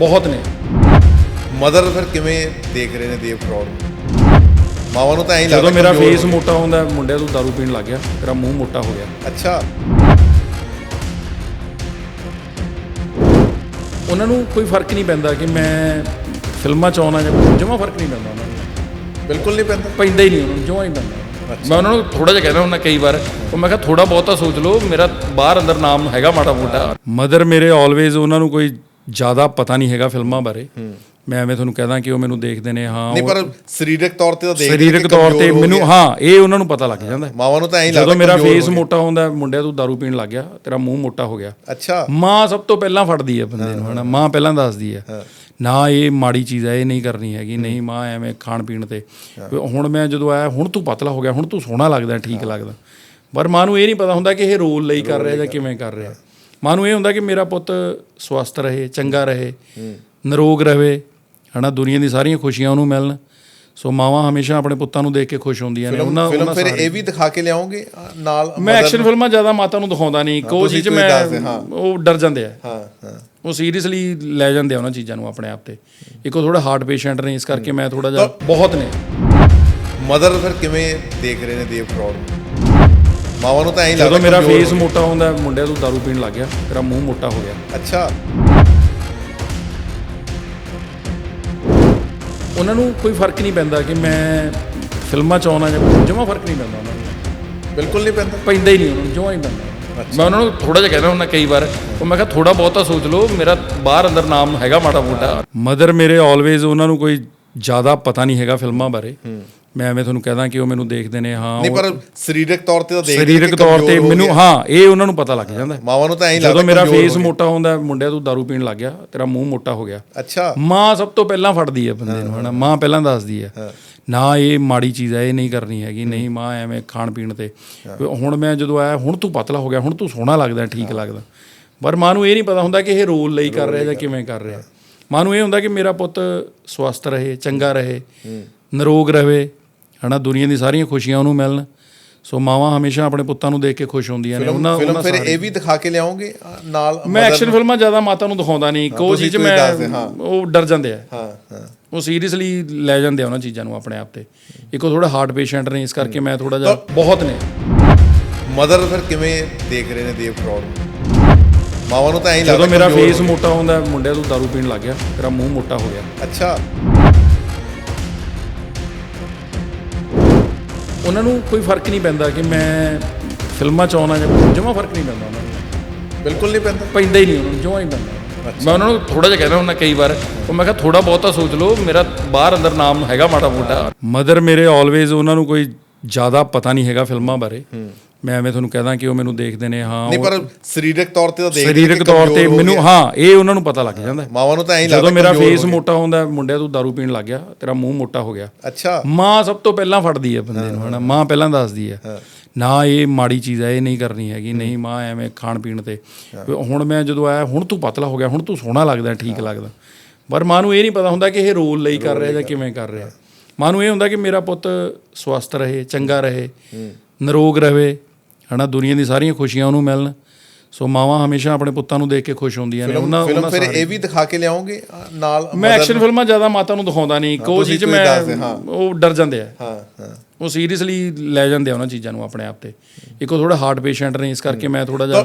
ਬਹੁਤ ਨੇ। ਮਦਰ ਫਿਰ ਕਿਵੇਂ ਦੇਖ ਰਹੇ ਨੇ ਦੇਵ ਕਰੌੜ ਨੂੰ ਮਾਵਾਂ ਨੂੰ ਤਾਂ ਐਂ ਹੀ ਲੱਗਦਾ ਜਦੋਂ ਮੇਰਾ ਕਮਜ਼ੋਰ ਫੇਸ ਹੋ। ਮੋਟਾ ਹੁੰਦਾ ਮੁੰਡਿਆਂ ਤੋਂ ਦਾਰੂ ਪੀਣ ਲੱਗ ਗਿਆ ਮੇਰਾ ਮੂੰਹ ਮੋਟਾ ਹੋ ਗਿਆ। ਅੱਛਾ। ਉਹਨਾਂ ਨੂੰ ਕੋਈ ਫ਼ਰਕ ਨਹੀਂ ਪੈਂਦਾ ਕਿ ਮੈਂ ਫਿਲਮਾਂ ਚ ਆਉਣਾ ਜਾਂ ਜਮਾ ਫ਼ਰਕ ਨਹੀਂ ਪੈਂਦਾ ਉਹਨਾਂ ਨੂੰ। ਬਿਲਕੁਲ ਨਹੀਂ ਪੈਂਦਾ। ਪੈਂਦਾ ਹੀ ਨਹੀਂ ਉਹਨਾਂ ਨੂੰ ਜਮਾ ਨਹੀਂ ਪੈਂਦਾ। ਮੈਂ ਉਹਨਾਂ ਨੂੰ ਥੋੜਾ ਜਿਹਾ ਕਹਿੰਦਾ ਹੁੰਦਾ ਕਈ ਵਾਰ ਉਹ ਮੈਂ ਕਿਹਾ ਥੋੜਾ ਬਹੁਤਾ ਸੋਚ ਲਓ ਮੇਰਾ ਬਾਹਰ ਅੰਦਰ ਨਾਮ ਹੈਗਾ ਮਾੜਾ ਮੋਟਾ। ਮਦਰ ਮੇਰੇ ਆਲਵੇਜ਼ ਉਹਨਾਂ ਨੂੰ ਕੋਈ ਜ਼ਿਆਦਾ ਪਤਾ ਨਹੀਂ ਹੈਗਾ ਫਿਲਮਾਂ ਬਾਰੇ। ਮੈਂ ਐਵੇਂ ਤੁਹਾਨੂੰ ਕਹਦਾ ਕਿ ਉਹ ਮੈਨੂੰ ਦੇਖਦੇ ਨੇ ਹਾਂ ਨਹੀਂ ਪਰ ਸਰੀਰਕ ਤੌਰ ਤੇ ਤਾਂ ਦੇਖਦੇ ਸਰੀਰਕ ਤੌਰ ਤੇ ਮੈਨੂੰ। ਹਾਂ ਇਹ ਉਹਨਾਂ ਨੂੰ ਪਤਾ ਲੱਗ ਜਾਂਦਾ। ਮਾਵਾਂ ਨੂੰ ਤਾਂ ਐਂ ਲੱਗਦਾ ਜਦੋਂ ਮੇਰਾ ਫੇਸ। ਮੋਟਾ ਹੁੰਦਾ ਮੁੰਡਿਆਂ ਤੋਂ ਦਾਰੂ ਪੀਣ ਲੱਗ ਗਿਆ ਤੇਰਾ ਮੂੰਹ ਮੋਟਾ ਹੋ ਗਿਆ। ਅੱਛਾ। ਮਾਂ ਸਭ ਤੋਂ ਪਹਿਲਾਂ ਫੜਦੀ ਹੈ ਬੰਦੇ ਨੂੰ ਹਨਾ। ਮਾਂ ਪਹਿਲਾਂ ਦੱਸਦੀ ਹੈ। ਨਾ ਇਹ ਮਾੜੀ ਚੀਜ਼ ਹੈ ਇਹ ਨਹੀਂ ਕਰਨੀ ਹੈਗੀ ਨਹੀਂ ਮਾਂ ਐਵੇਂ ਖਾਣ ਪੀਣ ਤੇ। ਹੁਣ ਮੈਂ ਜਦੋਂ ਆਇਆ ਹੁਣ ਤੂੰ ਪਤਲਾ ਹੋ ਗਿਆ ਹੁਣ ਤੂੰ ਸੋਹਣਾ ਲੱਗਦਾ ਠੀਕ ਲੱਗਦਾ। ਪਰ ਮਾਂ ਨੂੰ ਇਹ ਨਹੀਂ ਪਤਾ ਹੁੰਦਾ ਕਿ ਇਹ ਰੋਲ ਲਈ ਕਰ ਰਿਹਾ ਜਾਂ ਕਿਵੇਂ ਕਰ ਰਿਹਾ। ਮਾਂ ਨੂੰ ਇਹ ਹੁੰਦਾ ਕਿ ਮੇਰਾ ਪੁੱਤ ਸਵਸਥ ਰਹੇ ਚੰਗਾ ਰਹੇ ਨਿਰੋਗ ਰਹੇ ਹਨਾ ਦੁਨੀਆ ਦੀ ਸਾਰੀਆਂ ਖੁਸ਼ੀਆਂ ਉਹਨੂੰ ਮਿਲਣ। ਸੋ ਮਾਵਾਂ ਹਮੇਸ਼ਾ ਆਪਣੇ ਪੁੱਤਾਂ ਨੂੰ ਦੇਖ ਕੇ ਖੁਸ਼ ਹੁੰਦੀਆਂ ਨੇ ਉਹਨਾਂ ਫਿਲਮ ਉਹਨਾਂ ਫਿਰ ਇਹ ਵੀ ਦਿਖਾ ਕੇ ਲਿਆਉਂਗੇ ਨਾਲ ਮੈਂ ਐਕਸ਼ਨ ਫਿਲਮਾਂ ਜ਼ਿਆਦਾ ਮਾਤਾ ਨੂੰ ਦਿਖਾਉਂਦਾ ਨਹੀਂ ਕੋ ਤੁਸੀਂ- ਚੀਜ਼ ਮੈਂ। ਉਹ ਡਰ ਜਾਂਦੇ ਆ। ਹਾਂ ਹਾਂ। ਉਹ ਸੀਰੀਅਸਲੀ ਲੈ ਜਾਂਦੇ ਆ ਉਹਨਾਂ ਚੀਜ਼ਾਂ ਨੂੰ ਆਪਣੇ ਆਪ ਤੇ। ਇੱਕ ਉਹ ਥੋੜਾ ਹਾਰਟ ਪੇਸ਼ੈਂਟ ਨੇ ਇਸ ਕਰਕੇ ਮੈਂ ਥੋੜਾ ਜਿਹਾ ਬਹੁਤ ਨੇ। ਮਦਰ ਫਿਰ ਕਿਵੇਂ ਦੇਖ ਰਹੇ ਨੇ ਦੇਵ ਕਰੌੜ ਨੂੰ ਮਾਵਾਂ ਨੂੰ ਤਾਂ ਐਂ ਹੀ ਲੱਗਦਾ ਜਦੋਂ ਮੇਰਾ ਕਮਜ਼ੋਰ ਫੇਸ ਹੋ ਮੋਟਾ ਹੁੰਦਾ ਮੁੰਡਿਆਂ ਤੋਂ ਦਾਰੂ ਪੀਣ ਲੱਗ ਗਿਆ ਤੇਰਾ ਮੂੰਹ ਮੋਟਾ ਹੋ ਗਿਆ। ਗਿਆ। ਅੱਛਾ। ਉਹਨਾਂ ਨੂੰ ਕੋਈ ਫ਼ਰਕ ਨਹੀਂ ਪੈਂਦਾ ਕਿ ਮੈਂ ਫਿਲਮਾਂ ਚ ਆਉਣਾ ਜਾਂ ਜਮਾ ਫ਼ਰਕ ਨਹੀਂ ਪੈਂਦਾ ਉਹਨਾਂ ਨੂੰ। ਬਿਲਕੁਲ ਨਹੀਂ ਪੈਂਦਾ। ਪੈਂਦਾ ਹੀ ਨਹੀਂ ਉਹਨਾਂ ਨੂੰ ਜਮਾ ਨਹੀਂ ਪੈਂਦਾ। ਮੈਂ ਉਹਨਾਂ ਨੂੰ ਥੋੜਾ ਜਿਹਾ ਕਹਿੰਦਾ ਹੁੰਦਾ ਕਈ ਵਾਰ ਉਹ ਮੈਂ ਕਿਹਾ ਥੋੜਾ ਬਹੁਤਾ ਸੋਚ ਲਓ ਮੇਰਾ ਬਾਹਰ ਅੰਦਰ ਨਾਮ ਹੈਗਾ ਮਾੜਾ ਮੋਟਾ। ਮਦਰ ਮੇਰੇ ਆਲਵੇਜ਼ ਉਹਨਾਂ ਨੂੰ ਕੋਈ ਜ਼ਿਆਦਾ ਪਤਾ ਨਹੀਂ ਹੈਗਾ ਫਿਲਮਾਂ ਬਾਰੇ। ਮੈਂ ਐਵੇਂ ਤੁਹਾਨੂੰ ਕਹਦਾ ਕਿ ਉਹ ਮੈਨੂੰ ਦੇਖਦੇ ਨੇ ਹਾਂ ਨਹੀਂ ਪਰ ਸਰੀਰਕ ਤੌਰ ਤੇ ਤਾਂ ਦੇਖਦੇ ਸਰੀਰਕ ਤੌਰ ਤੇ ਮੈਨੂੰ। ਹਾਂ ਇਹ ਉਹਨਾਂ ਨੂੰ ਪਤਾ ਲੱਗ ਜਾਂਦਾ। ਮਾਵਾਂ ਨੂੰ ਤਾਂ ਐਂ ਲੱਗਦਾ ਜਦੋਂ ਮੇਰਾ ਫੇਸ। ਮੋਟਾ ਹੁੰਦਾ ਮੁੰਡਿਆਂ ਤੋਂ ਦਾਰੂ ਪੀਣ ਲੱਗ ਗਿਆ ਤੇਰਾ ਮੂੰਹ ਮੋਟਾ ਹੋ ਗਿਆ। ਅੱਛਾ। ਮਾਂ ਸਭ ਤੋਂ ਪਹਿਲਾਂ ਫੜਦੀ ਹੈ ਬੰਦੇ ਨੂੰ ਹਨਾ। ਮਾਂ ਪਹਿਲਾਂ ਦੱਸਦੀ ਹੈ ਨਾ ਇਹ ਮਾੜੀ ਚੀਜ਼ ਹੈ ਇਹ ਨਹੀਂ ਕਰਨੀ ਹੈਗੀ ਨਹੀਂ ਮਾਂ ਐਵੇਂ ਖਾਣ ਪੀਣ ਤੇ। ਹੁਣ ਮੈਂ ਜਦੋਂ ਆਇਆ ਹੁਣ ਤੂੰ ਪਤਲਾ ਹੋ ਗਿਆ ਹੁਣ ਤੂੰ ਸੋਹਣਾ ਲੱਗਦਾ ਠੀਕ ਲੱਗਦਾ। ਪਰ ਮਾਂ ਨੂੰ ਇਹ ਨਹੀਂ ਪਤਾ ਹੁੰਦਾ ਕਿ ਇਹ ਰੋਲ ਲਈ ਕਰ ਰਿਹਾ ਜਾਂ ਕਿਵੇਂ ਕਰ ਰਿਹਾ। ਮਾਂ ਨੂੰ ਇਹ ਹੁੰਦਾ ਕਿ ਮੇਰਾ ਪੁੱਤ ਸਵਸਥ ਰਹੇ ਚੰਗਾ ਰਹੇ ਨਿਰੋਗ ਰਹੇ ਹਨਾ ਦੁਨੀਆ ਦੀ ਸਾਰੀਆਂ ਖੁਸ਼ੀਆਂ ਉਹਨੂੰ ਮਿਲਣ। ਸੋ ਮਾਵਾਂ ਹਮੇਸ਼ਾ ਆਪਣੇ ਪੁੱਤਾਂ ਨੂੰ ਦੇਖ ਕੇ ਖੁਸ਼ ਹੁੰਦੀਆਂ ਨੇ ਉਹਨਾਂ ਫਿਲਮ ਫਿਰ ਇਹ ਵੀ ਦਿਖਾ ਕੇ ਲਿਆਉਂਗੇ ਨਾਲ ਮੈਂ ਐਕਸ਼ਨ ਫਿਲਮਾਂ ਜ਼ਿਆਦਾ ਮਾਤਾ ਨੂੰ ਦਿਖਾਉਂਦਾ ਨਹੀਂ ਕੋ ਤੁਸੀਂ- ਚੀਜ਼ ਮੈਂ। ਉਹ ਡਰ ਜਾਂਦੇ ਆ। ਹਾਂ ਹਾਂ। ਉਹ ਸੀਰੀਅਸਲੀ ਲੈ ਜਾਂਦੇ ਆ ਉਹਨਾਂ ਚੀਜ਼ਾਂ ਨੂੰ ਆਪਣੇ ਆਪ ਤੇ। ਇੱਕ ਥੋੜਾ ਹਾਰਟ ਪੇਸ਼ੈਂਟ ਨੇ ਇਸ ਕਰਕੇ ਮੈਂ ਥੋੜਾ ਜਿਹਾ ਬਹੁਤ ਨੇ। ਮਦਰ ਫਿਰ ਕਿਵੇਂ ਦੇਖ ਰਹੇ ਨੇ ਦੇਵ ਕਰੌੜ ਮਾਵਾਂ ਨੂੰ ਤਾਂ ਐਂ ਲੱਗਦਾ ਜਦੋਂ ਮੇਰਾ ਫੇਸ। ਮੋਟਾ ਹੁੰਦਾ ਮੁੰਡਿਆਂ ਤੋਂ ਦਾਰੂ ਪੀਣ ਲੱਗ ਗਿਆ ਤੇਰਾ ਮੂੰਹ ਮੋਟਾ ਹੋ ਗਿਆ। ਅੱਛਾ। ਉਹਨਾਂ ਨੂੰ ਕੋਈ ਫ਼ਰਕ ਨਹੀਂ ਪੈਂਦਾ ਕਿ ਮੈਂ ਫਿਲਮਾਂ ਚ ਆਉਣਾ ਜਾਂ ਜਮਾ ਫ਼ਰਕ ਨਹੀਂ ਪੈਂਦਾ ਉਹਨਾਂ ਨੂੰ। ਬਿਲਕੁਲ ਨਹੀਂ ਪੈਂਦਾ। ਪੈਂਦਾ ਹੀ ਨਹੀਂ ਉਹਨਾਂ ਨੂੰ ਜਮਾ ਨਹੀਂ ਪੈਂਦਾ। ਮੈਂ ਉਹਨਾਂ ਨੂੰ ਥੋੜਾ ਜਿਹਾ ਕਹਿੰਦਾ ਹੁੰਦਾ ਕਈ ਵਾਰ ਉਹ ਮੈਂ ਕਿਹਾ ਥੋੜਾ ਬਹੁਤਾ ਸੋਚ ਲਓ ਮੇਰਾ ਬਾਹਰ ਅੰਦਰ ਨਾਮ ਹੈਗਾ ਮਾੜਾ ਮੋਟਾ। ਮਦਰ ਮੇਰੇ ਆਲਵੇਜ਼ ਉਹਨਾਂ ਨੂੰ ਕੋਈ ਜ਼ਿਆਦਾ ਪਤਾ ਨਹੀਂ ਹੈਗਾ ਫਿਲਮਾਂ ਬਾਰੇ। ਮੈਂ ਐਵੇਂ ਤੁਹਾਨੂੰ ਕਹਦਾ ਕਿ ਉਹ ਮੈਨੂੰ ਦੇਖਦੇ ਨੇ ਹਾਂ ਨਹੀਂ ਪਰ ਸਰੀਰਕ ਤੌਰ ਤੇ ਤਾਂ ਦੇਖਦੇ ਸਰੀਰਕ ਤੌਰ ਤੇ ਮੈਨੂੰ। ਹਾਂ ਇਹ ਉਹਨਾਂ ਨੂੰ ਪਤਾ ਲੱਗ ਜਾਂਦਾ। ਮਾਵਾਂ ਨੂੰ ਤਾਂ ਐਂ ਲੱਗਦਾ ਜਦੋਂ ਮੇਰਾ ਫੇਸ। ਮੋਟਾ ਹੁੰਦਾ ਮੁੰਡਿਆਂ ਤੋਂ ਦਾਰੂ ਪੀਣ ਲੱਗ ਗਿਆ ਤੇਰਾ ਮੂੰਹ ਮੋਟਾ ਹੋ ਗਿਆ। ਅੱਛਾ। ਮਾਂ ਸਭ ਤੋਂ ਪਹਿਲਾਂ ਫੜਦੀ ਹੈ ਬੰਦੇ ਨੂੰ ਹਨਾ? ਮਾਂ ਪਹਿਲਾਂ ਦੱਸਦੀ ਹੈ ਨਾ ਇਹ ਮਾੜੀ ਚੀਜ਼ ਹੈ ਇਹ ਨਹੀਂ ਕਰਨੀ ਹੈਗੀ ਨਹੀਂ ਮਾਂ ਐਵੇਂ ਖਾਣ ਪੀਣ ਤੇ। ਹੁਣ ਮੈਂ ਜਦੋਂ ਆਇਆ ਹੁਣ ਤੂੰ ਪਤਲਾ ਹੋ ਗਿਆ ਹੁਣ ਤੂੰ ਸੋਹਣਾ ਲੱਗਦਾ ਠੀਕ ਲੱਗਦਾ। ਪਰ ਮਾਂ ਨੂੰ ਇਹ ਨਹੀਂ ਪਤਾ ਹੁੰਦਾ ਕਿ ਇਹ ਰੋਲ ਲਈ ਕਰ ਰਿਹਾ ਜਾਂ ਕਿਵੇਂ ਕਰ ਰਿਹਾ। ਮਾਂ ਨੂੰ ਇਹ ਹੁੰਦਾ ਕਿ ਮੇਰਾ ਪੁੱਤ ਸਵਸਥ ਰਹੇ ਚੰਗਾ ਰਹੇ ਨਿਰੋਗ ਰਹੇ ਹਨਾ ਦੁਨੀਆ ਦੀ ਸਾਰੀਆਂ ਖੁਸ਼ੀਆਂ ਉਹਨੂੰ ਮਿਲਣ। ਸੋ ਮਾਵਾਂ ਹਮੇਸ਼ਾ ਆਪਣੇ ਪੁੱਤਾਂ ਨੂੰ ਦੇਖ ਕੇ ਖੁਸ਼ ਹੁੰਦੀਆਂ ਨੇ ਉਹਨਾਂ ਫਿਲਮ ਫਿਰ ਇਹ ਵੀ ਦਿਖਾ ਕੇ ਲਿਆਉਂਗੇ ਨਾਲ ਮੈਂ ਐਕਸ਼ਨ ਫਿਲਮਾਂ ਜ਼ਿਆਦਾ ਮਾਤਾ ਨੂੰ ਦਿਖਾਉਂਦਾ ਨਹੀਂ। ਕੋ ਤੁਸੀਂ- ਚੀਜ਼ ਮੈਂ। ਉਹ ਡਰ ਜਾਂਦੇ ਆ। ਹਾਂ ਹਾਂ। ਉਹ ਸੀਰੀਅਸਲੀ ਲੈ ਜਾਂਦੇ ਆ ਉਹਨਾਂ ਚੀਜ਼ਾਂ ਨੂੰ ਆਪਣੇ ਆਪ ਤੇ। ਇੱਕ ਉਹ ਥੋੜਾ ਹਾਰਟ ਪੇਸ਼ੈਂਟ ਨੇ ਇਸ ਕਰਕੇ ਮੈਂ ਥੋੜਾ ਜਿਹਾ